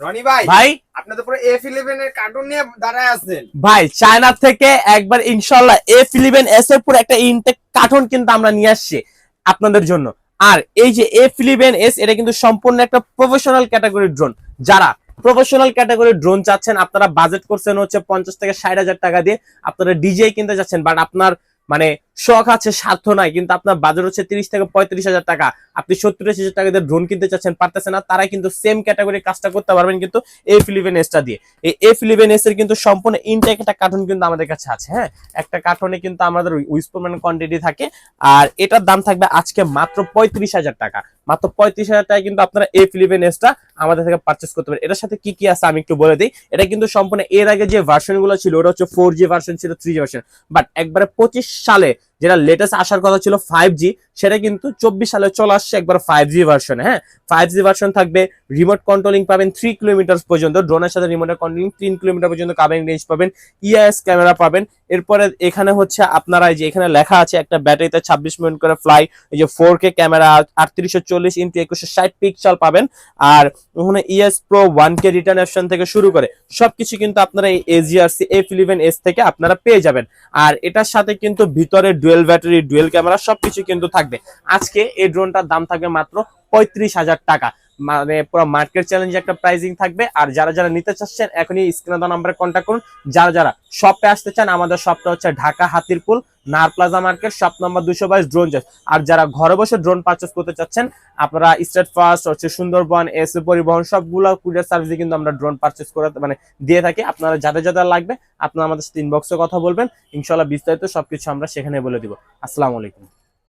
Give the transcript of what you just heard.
রনি ভাই ভাই? আপনি তো পুরো এফ ইলেভেন এর কার্টুন নিয়ে দাঁড়ায় আছেন। ভাই চায়না থেকে একবার এস এর পুরো একটা ইনটেক কার্টুন কিন্তু আমরা নিয়ে আসছি আপনাদের জন্য। আর এই যে এফ ইলেভেন এস এটা কিন্তু সম্পূর্ণ একটা প্রফেশনাল ক্যাটাগরির ড্রোন যারা প্রফেশনাল ক্যাটাগরির ড্রোন চাচ্ছেন আপনারা বাজেট করছেন হচ্ছে পঞ্চাশ থেকে ষাট হাজার টাকা দিয়ে। আপনারা ডিজে কিনতে যাচ্ছেন বাট আপনার মানে শখ আছে, স্বার্থ নাই, কিন্তু আপনার বাজার হচ্ছে তিরিশ থেকে পঁয়ত্রিশ হাজার টাকা। আপনি সত্তর আশি হাজার টাকা দিয়ে ড্রোন কিনতে চাচ্ছেন, পারতেছে না তারা কিন্তু সেম ক্যাটাগরি কাজটা করতে পারবেন কিন্তু এফ ইলেভেন এসটা দিয়ে। এই এফ ইলেভেন এস এর কিন্তু সম্পূর্ণ ইনটেক একটা কার্টুন কিন্তু আমাদের কাছে আছে হ্যাঁ? একটা কার্টুনে কিন্তু আমাদের উইসপোমান কোয়ান্টিটি থাকে, আর এটার দাম থাকবে আজকে মাত্র পঁয়ত্রিশ হাজার টাকা। মাত্র পঁয়ত্রিশ হাজার টাকা কিন্তু আপনারা এফ ইলেভেন এসটা আমাদের থেকে পারচেস করতে পারেন এটার সাথে কি কি আছে আমি একটু বলে দিই। এটা কিন্তু সম্পূর্ণ এর আগে যে ভার্সনগুলো ছিল, ওটা হচ্ছে ফোর জি ভার্সন ছিল থ্রি জি ভার্সন বাট একবারে পঁচিশ সালে যেটা লেটেস্ট আসার কথা ছিল ফাইভ জি সেটা কিন্তু চব্বিশ সালে চলে আসছে একবার ফাইভ জি ভার্সনে হ্যাঁ? ফাইভ জি ভার্সন থাকবে রিমোট কন্ট্রোলিং পাবেন থ্রি কিলোমিটার পর্যন্ত ড্রোনের সাথে রিমোট কন্ট্রোলিং তিন কিলোমিটার পর্যন্ত কাবেন রেঞ্জ পাবেন ইআইএস ক্যামেরা পাবেন এরপরে এখানে হচ্ছে আপনারা এই যে এখানে লেখা আছে একটা ব্যাটারিতে ছাব্বিশ মিনিট করে ফ্লাই এই যে ফোর কে ক্যামেরা আটত্রিশশো চল্লিশ ইন্টু একুশশো ষাট পিক্সেল পাবেন। আর ওখানে ইএস প্রো ওয়ান কে রিটার্ন অপশন থেকে শুরু করে সবকিছু কিন্তু আপনারা এই এজিআরসি এফ ইলেভেন এস থেকে আপনারা পেয়ে যাবেন। আর এটার সাথে কিন্তু ভিতরে ডুয়েল ব্যাটারি ডুয়েল ক্যামেরা সবকিছু কিন্তু থাকবে। আজকে এই ড্রোনটার দাম থাকবে মাত্র পঁয়ত্রিশ হাজার টাকা। মানে পুরো মার্কেট চ্যালেঞ্জ একটা প্রাইজিং থাকবে। আর যারা যারা নিতে চাচ্ছেন, এখনই স্ক্রিনে দেওয়া নাম্বারে কন্ট্যাক্ট করুন। যারা যারা শপে আসতে চান, আমাদের শপটা হচ্ছে ঢাকা হাতিরপুল, নার প্লাজা মার্কেট শপ নম্বর দুশো বাইশ ড্রোন আর যারা ঘরে বসে ড্রোন পারচেস করতে চাচ্ছেন, আপনারা স্টেট ফার্স্ট হচ্ছে সুন্দরবন এস পরিবহন, সবগুলো কুরিয়ার সার্ভিসে কিন্তু আমরা ড্রোন পারচেস করে মানে দিয়ে থাকি। আপনারা যাদের যাদের লাগবে, আপনারা আমাদের সাথে ইনবক্সে কথা বলবেন। ইনশাল্লাহ বিস্তারিত সবকিছু আমরা সেখানে বলে দিব। আসসালামু আলাইকুম।